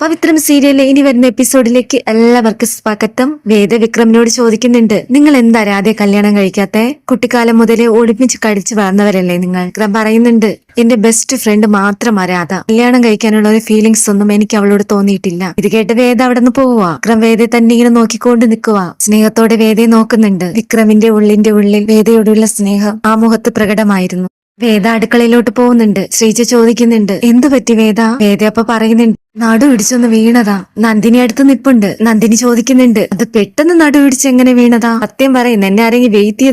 പവിത്രം സീരിയലിലെ ഇനി വരുന്ന എപ്പിസോഡിലേക്ക് എല്ലാവർക്കും സ്വാഗതം. വേദ വിക്രമിനോട് ചോദിക്കുന്നുണ്ട് നിങ്ങൾ എന്താ രാധേ കല്യാണം കഴിക്കാത്തെ? കുട്ടിക്കാലം മുതലേ ഒളിപ്പിച്ച് കടിച്ചു വളർന്നവരല്ലേ നിങ്ങൾ? വിക്രം പറയുന്നുണ്ട് എന്റെ ബെസ്റ്റ് ഫ്രണ്ട് മാത്രം രാധ. കല്യാണം കഴിക്കാനുള്ള ഒരു ഫീലിങ്സ് ഒന്നും എനിക്ക് അവളോട് തോന്നിയിട്ടില്ല. ഇത് കേട്ട് വേദ അവിടെ നിന്ന് പോവുക വിക്രം വേദയെ തന്നെ ഇങ്ങനെ നോക്കിക്കൊണ്ട് നിൽക്കുക സ്നേഹത്തോടെ വേദയെ നോക്കുന്നുണ്ട്. വിക്രമിന്റെ ഉള്ളിന്റെ ഉള്ളിൽ വേദയോടുള്ള സ്നേഹം ആ മുഖത്ത് പ്രകടമായിരുന്നു. വേദ അടുക്കളയിലോട്ട് പോകുന്നുണ്ട്. ശ്രീജ ചോദിക്കുന്നുണ്ട് എന്തു പറ്റി വേദ? വേദ അപ്പൊ പറയുന്നുണ്ട് നടു ഇടിച്ചൊന്ന് വീണതാ. നന്ദിനി അടുത്ത് നിപ്പുണ്ട്. നന്ദിനി ചോദിക്കുന്നുണ്ട് അത് പെട്ടെന്ന് നടു ഇടിച്ച് എങ്ങനെ വീണതാ? സത്യം പറയുന്നു എന്നെ ആരെങ്കിലും വെയിറ്റ്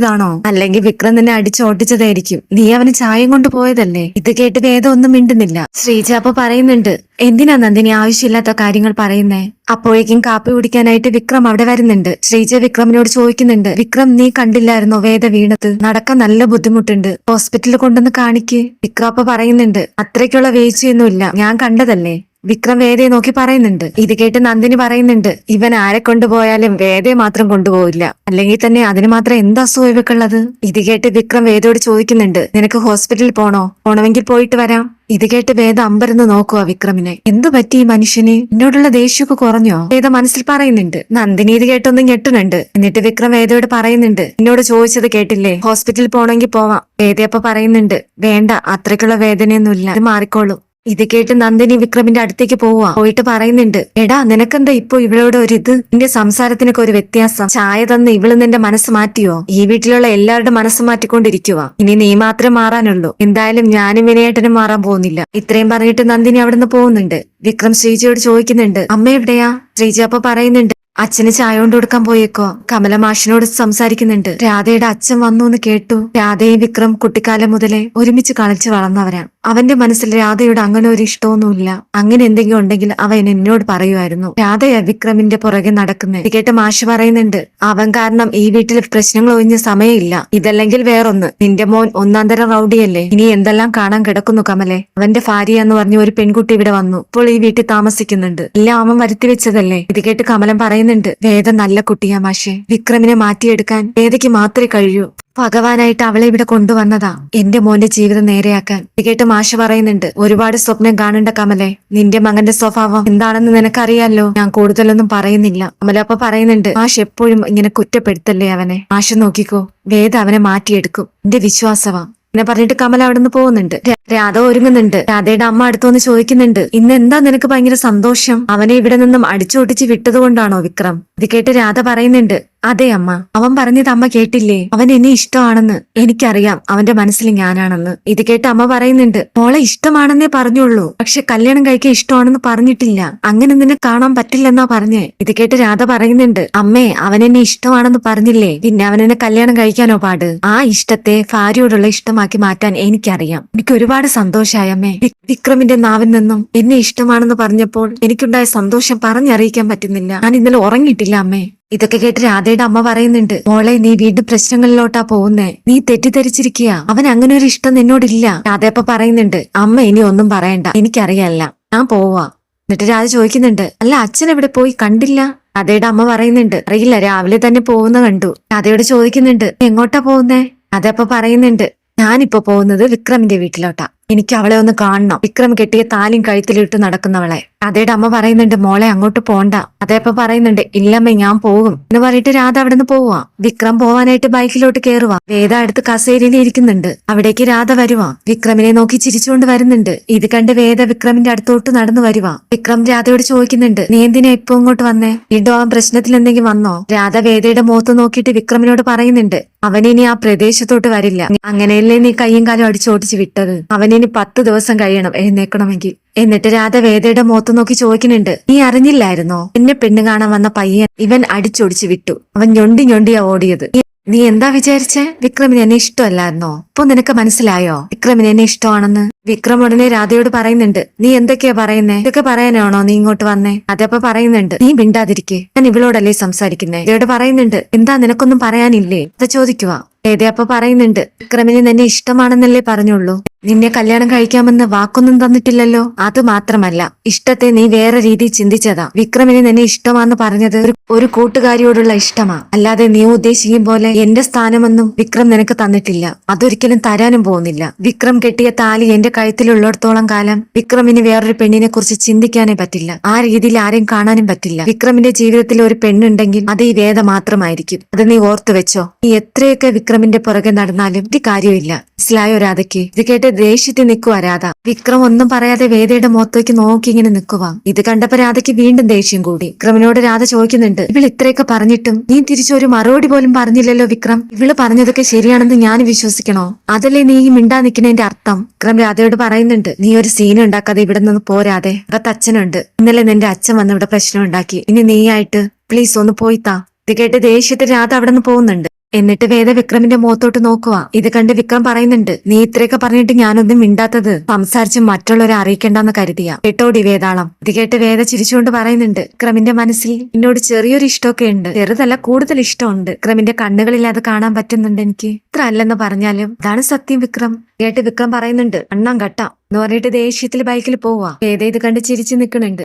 അല്ലെങ്കിൽ വിക്രം നിന്നെ അടിച്ചോട്ടിച്ചതായിരിക്കും. നീ അവന് ചായം കൊണ്ട് പോയതല്ലേ? ഇത് കേട്ട് വേദ ഒന്നും മിണ്ടുന്നില്ല. ശ്രീജ അപ്പൊ പറയുന്നുണ്ട് എന്തിനാ നന്ദിനി ആവശ്യമില്ലാത്ത കാര്യങ്ങൾ പറയുന്നേ? അപ്പോഴേക്കും കാപ്പി കുടിക്കാനായിട്ട് വിക്രം അവിടെ വരുന്നുണ്ട്. ശ്രീജ വിക്രമിനോട് ചോദിക്കുന്നുണ്ട് വിക്രം നീ കണ്ടില്ലായിരുന്നോ വേദ വീണത്? നടക്കാൻ നല്ല ബുദ്ധിമുട്ടുണ്ട്. ഹോസ്പിറ്റലിൽ കൊണ്ടുവന്ന് കാണിക്ക്. വിക്രം അപ്പൊ പറയുന്നുണ്ട് അത്രയ്ക്കുള്ള വീഴ്ചയൊന്നുമില്ല. ഞാൻ കണ്ടതല്ലേ? വിക്രം വേദയെ നോക്കി പറയുന്നുണ്ട്. ഇത് കേട്ട് നന്ദിനി പറയുന്നുണ്ട്. ഇവൻ ആരെ കൊണ്ടുപോയാലും വേദയെ മാത്രം കൊണ്ടുപോവില്ല. അല്ലെങ്കിൽ തന്നെ അതിന് മാത്രം എന്താ ഇവക്കുള്ളത് ഇത് കേട്ട് വിക്രം വേദയോട് ചോദിക്കുന്നുണ്ട്. നിനക്ക് ഹോസ്പിറ്റലിൽ പോണോ? പോണമെങ്കിൽ പോയിട്ട് വരാം. ഇത് കേട്ട് വേദ അമ്പരന്ന് നോക്കുക വിക്രമിനെ. എന്തു പറ്റി ഈ മനുഷ്യന്? എന്നോടുള്ള ദേഷ്യമൊക്കെ കുറഞ്ഞോ? വേദ മനസ്സിൽ പറയുന്നുണ്ട്. നന്ദിനി ഇത് കേട്ടൊന്നും ഞെട്ടുന്നുണ്ട്. എന്നിട്ട് വിക്രം വേദയോട് പറയുന്നുണ്ട്. എന്നോട് ചോദിച്ചത് കേട്ടില്ലേ? ഹോസ്പിറ്റലിൽ പോണെങ്കിൽ പോവാം. വേദയപ്പ പറയുന്നുണ്ട്. വേണ്ട അത്രയ്ക്കുള്ള വേദനയൊന്നുമില്ല. ഇത് മാറിക്കോളും. ഇത് കേട്ട് നന്ദിനി വിക്രമിന്റെ അടുത്തേക്ക് പോവാ പോയിട്ട് പറയുന്നുണ്ട് എടാ നിനക്കെന്താ ഇപ്പൊ ഇവളോട് ഒരു ഇത്? നിന്റെ സംസാരത്തിനൊക്കെ ഒരു വ്യത്യാസം. ചായ തന്ന് ഇവൾ നിന്റെ മനസ്സ് മാറ്റിയോ? ഈ വീട്ടിലുള്ള എല്ലാവരുടെ മനസ്സ് മാറ്റിക്കൊണ്ടിരിക്കുക ഇനി നീ മാത്രം മാറാനുള്ളൂ. എന്തായാലും ഞാനും വിനയേട്ടനും മാറാൻ പോകുന്നില്ല. ഇത്രയും പറഞ്ഞിട്ട് നന്ദിനി അവിടുന്ന് പോകുന്നുണ്ട്. വിക്രം ശ്രീജിയോട് ചോദിക്കുന്നുണ്ട് അമ്മ എവിടെയാ? ശ്രീജി അപ്പൊ പറയുന്നുണ്ട് അച്ഛന് ചായ കൊണ്ട് കൊടുക്കാൻ പോയേക്കോ. കമല മാഷിനോട് സംസാരിക്കുന്നുണ്ട് രാധയുടെ അച്ഛൻ വന്നു എന്ന് കേട്ടു. രാധയും വിക്രം കുട്ടിക്കാലം മുതലേ ഒരുമിച്ച് കളിച്ച് വളർന്നവരാ. അവന്റെ മനസ്സിൽ രാധയോട് അങ്ങനെ ഒരു ഇഷ്ടമൊന്നുമില്ല. അങ്ങനെ എന്തെങ്കിലും ഉണ്ടെങ്കിൽ അവൻ എന്നോട് പറയുമായിരുന്നു. രാധയ വിക്രമിന്റെ പുറകെ നടക്കുന്നത് കേട്ട് മാഷ് പറയുന്നുണ്ട് അവൻ കാരണം ഈ വീട്ടിൽ പ്രശ്നങ്ങൾ ഒഴിഞ്ഞ സമയമില്ല. ഇതല്ലെങ്കിൽ വേറൊന്ന്. നിന്റെ മോൻ ഒന്നാം തരം റൗഡിയല്ലേ? ഇനി എന്തെല്ലാം കാണാൻ കിടക്കുന്നു കമലെ? അവന്റെ ഭാര്യ എന്ന് പറഞ്ഞ ഒരു പെൺകുട്ടി ഇവിടെ വന്നു. ഇപ്പോൾ ഈ വീട്ടിൽ താമസിക്കുന്നുണ്ട്. എല്ലാം അവൻ വരുത്തി വെച്ചതല്ലേ? ഇത് കേട്ട് കമലം പറയുന്നുണ്ട് വേദ നല്ല കുട്ടിയാ മാഷെ. വിക്രമിനെ മാറ്റിയെടുക്കാൻ വേദയ്ക്ക് മാത്രമേ കഴിയൂ. ഭഗവാനായിട്ട് അവളെ ഇവിടെ കൊണ്ടുവന്നതാ. എന്റെ മോന്റെ ജീവിതം നേരെയാക്കാൻ. കേട്ട് മാഷ പറയുന്നുണ്ട് ഒരുപാട് സ്വപ്നം കാണണ്ട കമലെ നിന്റെ മകന്റെ സ്വഭാവം എന്താണെന്ന് നിനക്കറിയാലോ? ഞാൻ കൂടുതലൊന്നും പറയുന്നില്ല. കമല അപ്പൊ പറയുന്നുണ്ട് മാഷ് എപ്പോഴും ഇങ്ങനെ കുറ്റപ്പെടുത്തല്ലേ അവനെ? മാഷ് നോക്കിക്കോ വേദ അവനെ മാറ്റിയെടുക്കും. എന്റെ വിശ്വാസവാ. എന്നെ പറഞ്ഞിട്ട് കമല അവിടെ നിന്ന് പോകുന്നുണ്ട് രാധ ഒരുങ്ങുന്നുണ്ട്. രാധയുടെ അമ്മ അടുത്തുവന്ന് ചോദിക്കുന്നുണ്ട് ഇന്ന് എന്താ നിനക്ക് ഭയങ്കര സന്തോഷം? അവനെ ഇവിടെ നിന്നും അടിച്ചോട്ടിച്ച് വിട്ടത് കൊണ്ടാണോ വിക്രം? ഇത് കേട്ട് രാധ പറയുന്നുണ്ട് അതെ അമ്മ. അവൻ പറഞ്ഞത് അമ്മ കേട്ടില്ലേ? അവൻ എന്നെ ഇഷ്ടമാണെന്ന് എനിക്കറിയാം. അവന്റെ മനസ്സിൽ ഞാനാണെന്ന്. ഇത് കേട്ട് അമ്മ പറയുന്നുണ്ട് മോളെ ഇഷ്ടമാണെന്നേ പറഞ്ഞുള്ളൂ. പക്ഷെ കല്യാണം കഴിക്കാൻ ഇഷ്ടമാണെന്ന് പറഞ്ഞിട്ടില്ല. അങ്ങനെ നിന്നെ കാണാൻ പറ്റില്ലെന്നാ പറഞ്ഞേ. ഇത് കേട്ട് രാധ പറയുന്നുണ്ട് അമ്മേ അവൻ എന്നെ ഇഷ്ടമാണെന്ന് പറഞ്ഞില്ലേ? പിന്നെ അവൻ എന്നെ കല്യാണം കഴിക്കാനോ പാട്? ആ ഇഷ്ടത്തെ ഭാര്യയോടുള്ള ഇഷ്ടമാക്കി മാറ്റാൻ എനിക്കറിയാം. എനിക്ക് ഒരുപാട് സന്തോഷായ അമ്മേ. വിക്രമിന്റെ നാവിൽ നിന്നും എന്നെ ഇഷ്ടമാണെന്ന് പറഞ്ഞപ്പോൾ എനിക്കുണ്ടായ സന്തോഷം പറഞ്ഞറിയിക്കാൻ പറ്റുന്നില്ല. ഞാൻ ഇന്നലെ ഉറങ്ങിയിട്ടില്ല അമ്മേ. ഇതൊക്കെ കേട്ട് രാധയുടെ അമ്മ പറയുന്നുണ്ട് മോളെ നീ വീണ്ടും പ്രശ്നങ്ങളിലോട്ടാ പോകുന്നേ. നീ തെറ്റിദ്ധരിച്ചിരിക്കുക അവൻ അങ്ങനെ ഒരു ഇഷ്ടം നിന്നോടില്ല. രാധയപ്പ പറയുന്നുണ്ട് അമ്മ ഇനി ഒന്നും പറയണ്ട. എനിക്കറിയാല്ല. ഞാൻ പോവാ. എന്നിട്ട് രാധ ചോദിക്കുന്നുണ്ട് അല്ല അച്ഛൻ എവിടെ പോയി? കണ്ടില്ല? രാധയുടെ അമ്മ പറയുന്നുണ്ട് അറിയില്ല രാവിലെ തന്നെ പോകുന്ന കണ്ടു. രാധയോട് ചോദിക്കുന്നുണ്ട് "നീ എങ്ങോട്ടാ പോകുന്നേ? രാധയപ്പ പറയുന്നുണ്ട് ഞാനിപ്പോ പോകുന്നത് വിക്രമിന്റെ വീട്ടിലോട്ടാ. എനിക്ക് അവളെ ഒന്ന് കാണണം. വിക്രം കെട്ടിയ താലിയും കഴുത്തിലിട്ട് നടക്കുന്നവളെ. അതേടെ അമ്മ പറയുന്നുണ്ട് മോളെ അങ്ങോട്ട് പോണ്ട. അതേപ്പ പറയുന്നുണ്ട് ഇല്ലമ്മ ഞാൻ പോകും. എന്ന് പറഞ്ഞിട്ട് രാധ അവിടെ നിന്ന് പോവാ. വിക്രം പോവാനായിട്ട് ബൈക്കിലോട്ട് കയറുക വേദ അടുത്ത് കസേരയിൽ ഇരിക്കുന്നുണ്ട്. അവിടേക്ക് രാധ വരുവാ. വിക്രമിനെ നോക്കി ചിരിച്ചുകൊണ്ട് വരുന്നുണ്ട്. ഇത് കണ്ട് വേദ വിക്രമിന്റെ അടുത്തോട്ട് നടന്നു വരുവാ. വിക്രം രാധയോട് ചോദിക്കുന്നുണ്ട് നീ എന്തിനാ ഇപ്പൊ ഇങ്ങോട്ട് വന്നേ? വീണ്ടും അവൻ പ്രശ്നത്തിൽ എന്തെങ്കിലും വന്നോ? രാധ വേദയുടെ മുഖത്ത് നോക്കിയിട്ട് വിക്രമിനോട് പറയുന്നുണ്ട് അവനിനി ആ പ്രദേശത്തോട്ട് വരില്ല. അങ്ങനെയല്ലേ നീ കയ്യും കാലും അടിച്ചോടിച്ച് വിട്ടത്? അവനിനി പത്ത് ദിവസം കഴിയണം എഴുന്നേക്കണമെങ്കിൽ. എന്നിട്ട് രാധ വേദയുടെ മുഖത്ത് നോക്കി ചോദിക്കുന്നുണ്ട് നീ അറിഞ്ഞില്ലായിരുന്നോ? എന്നെ പെണ്ണ് കാണാൻ വന്ന പയ്യൻ ഇവൻ അടിച്ചൊടിച്ച് വിട്ടു. അവൻ ഞൊണ്ടി ഞൊണ്ടിയാ ഓടിയത്. നീ- നീ എന്താ വിചാരിച്ചേ? വിക്രമിന് എന്നെ ഇഷ്ടമല്ലായിരുന്നോ? ഇപ്പൊ നിനക്ക് മനസ്സിലായോ? വിക്രമിന് എന്നെ ഇഷ്ടമാണെന്ന്? വിക്രം ഉടനെ രാധയോട് പറയുന്നുണ്ട് നീ എന്തൊക്കെയാ പറയുന്നേ? ഇതൊക്കെ പറയാനാണോ നീ ഇങ്ങോട്ട് വന്നേ? അതപ്പോ പറയുന്നുണ്ട് നീ മിണ്ടാതിരിക്കേ. ഞാൻ ഇവളോടല്ലേ സംസാരിക്കുന്നേ? ഇവയോട് പറയുന്നുണ്ട് എന്താ നിനക്കൊന്നും പറയാനില്ലേ? അത് ചോദിക്കുവാ. വേദ അപ്പൊ പറയുന്നുണ്ട്. വിക്രമിന് നിന്നെ ഇഷ്ടമാണെന്നല്ലേ പറഞ്ഞുള്ളൂ. നിന്നെ കല്യാണം കഴിക്കാമെന്ന് വാക്കൊന്നും തന്നിട്ടില്ലല്ലോ. അത് മാത്രമല്ല ഇഷ്ടത്തെ നീ വേറെ രീതി ചിന്തിച്ചതാ. വിക്രമിന് നിന്നെ ഇഷ്ടമാന്ന് പറഞ്ഞത് ഒരു- കൂട്ടുകാരിയോടുള്ള ഇഷ്ടമാ. അല്ലാതെ നീ ഉദ്ദേശിക്കും പോലെ എന്റെ സ്ഥാനമൊന്നും വിക്രം നിനക്ക് തന്നിട്ടില്ല. അതൊരിക്കലും തരാനും പോകുന്നില്ല. വിക്രം കെട്ടിയ താലി എന്റെ കഴുത്തിലുള്ളിടത്തോളം കാലം വിക്രമിന് വേറൊരു പെണ്ണിനെ കുറിച്ച് ചിന്തിക്കാനേ പറ്റില്ല. ആ രീതിയിൽ ആരെയും കാണാനും പറ്റില്ല. വിക്രമിന്റെ ജീവിതത്തിൽ ഒരു പെണ്ണുണ്ടെങ്കിൽ അത് ഈ വേദ മാത്രമായിരിക്കും. അത് നീ ഓർത്തു വെച്ചോ. നീ എത്രയൊക്കെ വിക്രമിന്റെ പുറകെ നടന്നാലും ഇത് കാര്യമില്ല. മനസ്സിലായോ രാധയ്ക്ക്? ഇത് കേട്ട് ദേഷ്യത്തിൽ നിൽക്കുവാ രാധ. വിക്രം ഒന്നും പറയാതെ വേദയുടെ മുഖത്തേക്ക് നോക്കി ഇങ്ങനെ നിൽക്കുവാ. ഇത് കണ്ടപ്പോ രാധയ്ക്ക് വീണ്ടും ദേഷ്യം കൂടി. വിക്രമിനോട് രാധ ചോദിക്കുന്നുണ്ട് ഇവൾ ഇത്രയൊക്കെ പറഞ്ഞിട്ടും നീ തിരിച്ചൊരു മറുപടി പോലും പറഞ്ഞില്ലല്ലോ വിക്രം? ഇവൾ പറഞ്ഞതൊക്കെ ശരിയാണെന്ന് ഞാൻ വിശ്വസിക്കണോ? അതല്ലേ നീ മിണ്ടാ നിൽക്കുന്നതിന്റെ അർത്ഥം? വിക്രം രാധയോട് പറയുന്നുണ്ട് നീ ഒരു സീൻ ഉണ്ടാക്കാതെ ഇവിടെ നിന്ന് പോരാതെ അകത്ത് അച്ഛനുണ്ട്. ഇന്നലെ നിന്റെ അച്ഛൻ വന്ന് ഇവിടെ പ്രശ്നം ഉണ്ടാക്കി. ഇനി നീയായിട്ട് പ്ലീസ് ഒന്ന് പോയിത്താ ഇത് കേട്ട് ദേഷ്യത്തിൽ രാധ അവിടെ നിന്ന് പോകുന്നുണ്ട്. എന്നിട്ട് വേദ വിക്രമിന്റെ മുഖത്തോട്ട് നോക്കുക ഇത് കണ്ട് വിക്രം പറയുന്നുണ്ട് നീ ഇത്രയൊക്കെ പറഞ്ഞിട്ട് ഞാനൊന്നും മിണ്ടാത്തത്. സംസാരിച്ച് മറ്റുള്ളവരെ അറിയിക്കണ്ടെന്ന് കരുതിയ. കേട്ടോടി വേതാളം ഇത് കേട്ട് വേദ ചിരിച്ചുകൊണ്ട് പറയുന്നുണ്ട് വിക്രമിന്റെ മനസ്സിൽ എന്നോട് ചെറിയൊരു ഇഷ്ടമൊക്കെ ഉണ്ട്. ചെറുതല്ല കൂടുതൽ ഇഷ്ടമുണ്ട്. വിക്രമിന്റെ കണ്ണുകളിൽ അത് കാണാൻ പറ്റുന്നുണ്ട് എനിക്ക്. ഇത്ര അല്ലെന്ന് പറഞ്ഞാലും അതാണ് സത്യം വിക്രം. കേട്ട് വിക്രം പറയുന്നുണ്ട് അണ്ണാം കട്ട എന്ന് പറഞ്ഞിട്ട് ദേഷ്യത്തിൽ ബൈക്കിൽ പോവാ. വേദ ഇത് കണ്ട് ചിരിച്ചു നിൽക്കുന്നുണ്ട്